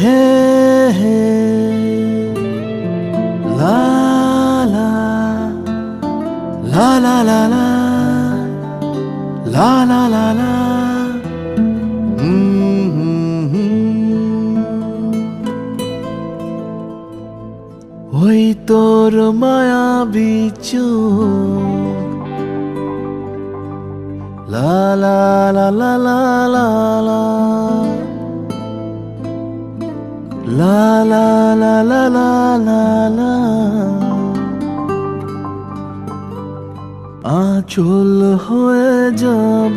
হে হে লা লা লা লা লা লা লা তোর মায়া লা লা লা লা লা লা লা লা লা লা লা লা। আচল হয়ে যাব।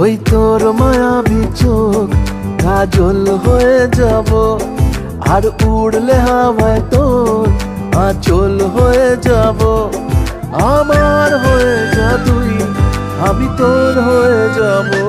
ওই তোর মায়াবী চোখ, কাজল হয়ে যাব। আর উড়লে হাওয়ায় তোর আচল হয়ে যাব। আমার হয়ে যা তুই আমি তোর হয়ে যাব।